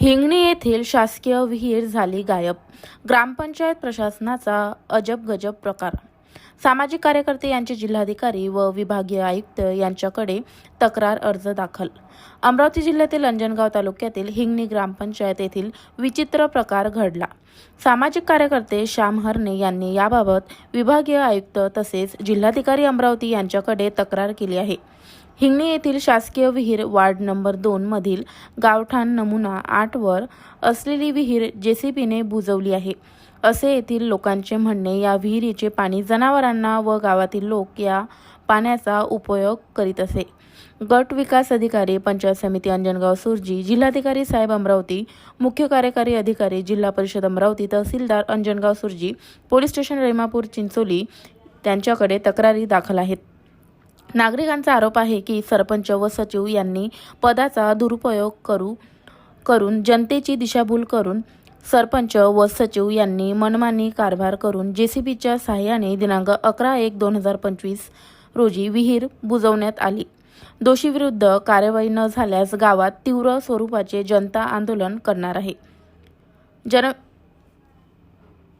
हिंगणी येथील शासकीय विहीर झाली गायब. ग्रामपंचायत प्रशासनाचा अजब गजब प्रकार. सामाजिक कार्यकर्ते यांचे जिल्हाधिकारी व विभागीय आयुक्त यांच्याकडे तक्रार अर्ज दाखल. अमरावती जिल्ह्यातील अंजनगाव तालुक्यातील हिंगणी ग्रामपंचायत येथील विचित्र प्रकार घडला. सामाजिक कार्यकर्ते श्याम हरणे यांनी याबाबत विभागीय आयुक्त तसेच जिल्हाधिकारी अमरावती यांच्याकडे तक्रार केली आहे. हिंगणी येथील शासकीय विहीर वार्ड नंबर दोन मधील गावठाण नमुना आठवर असलेली विहीर जेसीबीने बुजवली आहे. असे येथील लोकांचे म्हणणे या विहिरीचे पाणी जनावरांना व गावातील लोक या पाण्याचा उपयोग करीत असे. गट विकास अधिकारी पंचायत समिती अंजनगाव सुरजी जिल्हाधिकारी साहेब अमरावती मुख्य कार्यकारी अधिकारी जिल्हा परिषद अमरावती तहसीलदार अंजनगाव सुरजी पोलीस स्टेशन रेमापूर चिंचोली त्यांच्याकडे तक्रारी दाखल आहेत. नागरिकांचा आरोप आहे की सरपंच व सचिव यांनी पदाचा दुरुपयोग करू करून जनतेची दिशाभूल करून सरपंच व सचिव यांनी मनमानी कारभार करून जेसीबीच्या सहाय्याने दिनांक अकरा एक दोन हजार पंचवीस रोजी विहीर बुजवण्यात आली. दोषीविरुद्ध कार्यवाही न झाल्यास गावात तीव्र स्वरूपाचे जनता आंदोलन करणार आहे. जन